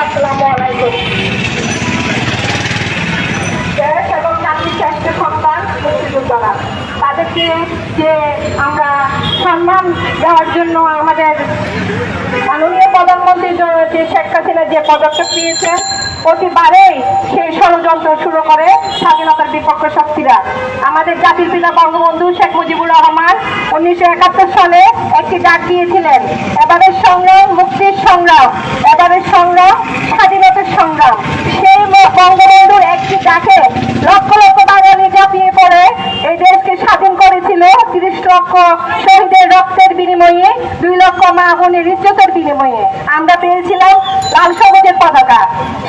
আসসালামু আলাইকুম দেশ এবং জাতির শ্রেষ্ঠ সন্তান মুক্তিযোদ্ধারা তাদেরকে যে আমরা সম্মান দেওয়ার জন্য আমাদের মাননীয় প্রধানমন্ত্রী যে শেখ হাসিনা যে পদক্ষেপ নিয়েছেন প্রতিবারেই সেই ষড়যন্ত্র শুরু করে স্বাধীনতার বিপক্ষ শক্তিরা। আমাদের জাতির পিতা বঙ্গবন্ধু শেখ মুজিবুর রহমান উনিশশো একাত্তর সালে একটি ডাক দিয়েছিলেন, এবারের সংগ্রাম মুক্তির সংগ্রাম, এবারের সংগ্রাম স্বাধীনতার সংগ্রাম সেই ম- বঙ্গবন্ধুর একটি ডাকে লক্ষ লক্ষ বাঙালি ঝাঁপিয়ে পড়ে এই দেশকে স্বাধীন করেছিল তিরিশ লক্ষ শহীদের রক্তের বিনিময়ে দুই লক্ষ মা বোনের ইজ্জতের বিনিময়ে আমরা পেয়েছিলাম লাল সবুজের পতাকা।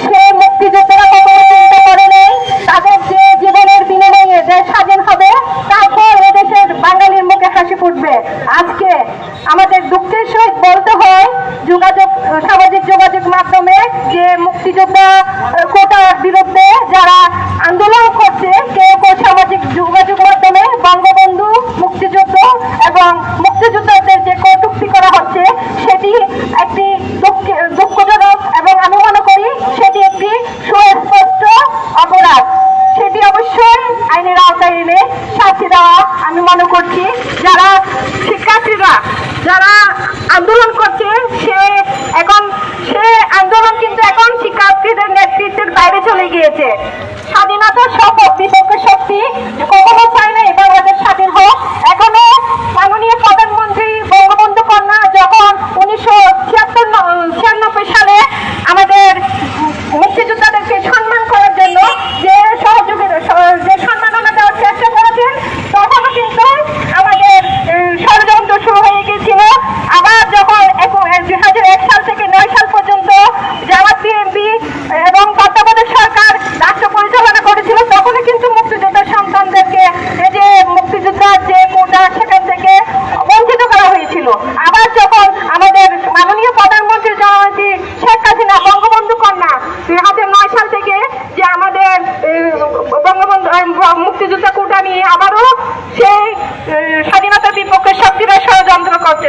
সে মুক্তিযোদ্ধারা কখনো চিন্তা করে নেই তাদের যে জীবনের বিনিময়ে দেশ স্বাধীন হবে, তারপর এদেশের বাঙালির মুখে হাসি ফুটবে। আজকে আমাদের দুঃখের সহিত বলতে হয়, যোগাযোগ, সামাজিক যোগাযোগ মাধ্যমে যে মুক্তিযোদ্ধা আইনের আওতায় এনে শাস্তি দেওয়া আমি মনে করছি যারা শিক্ষার্থীরা, যারা আন্দোলন করছে, সে এখন, সে আন্দোলন কিন্তু এখন শিক্ষার্থীদের নেতৃত্বের বাইরে চলে গিয়েছে। স্বাধীনতা শপথ বিপক্ষ শক্তি কখনো চায় না এই বাংলাদেশ স্বাধীন হোক এখনও মাননীয় প্রধানমন্ত্রী বঙ্গবন্ধু কন্যা যখন উনিশশো ছিয়াত্তর ছিয়ানব্বই সালে আমাদের মুক্তিযোদ্ধাদেরকে সম্মান করার জন্য যে সহযোগিতা যে সম্মাননা দেওয়ার চেষ্টা করেছেন তখনও কিন্তু আমাদের উম, ষড়যন্ত্র শুরু হয়ে গিয়েছিল আবার যখন দুই হাজার এক সাল থেকে নয় সাল পর্যন্ত জামাত বিএনপি এবং তত্ত্বাবধায়ক সরকার রাষ্ট্র পরিচালনা করেছিল তখনও কিন্তু মুক্তিযোদ্ধার সন্তানদেরকে এই যে মুক্তিযোদ্ধার যে কোটা সেখান থেকে বঞ্চিত করা হয়েছিল আবার যখন আমাদের মাননীয় প্রধানমন্ত্রী জননেত্রী শেখ হাসিনা বঙ্গবন্ধু কন্যা দুই হাজার নয় সাল থেকে যে আমাদের আহ, বঙ্গবন্ধু আহ, মুক্তিযোদ্ধা কোটা নিয়ে আবারও সেই স্বাধীনতার বিপক্ষে শক্তিরা ষড়যন্ত্র করছে।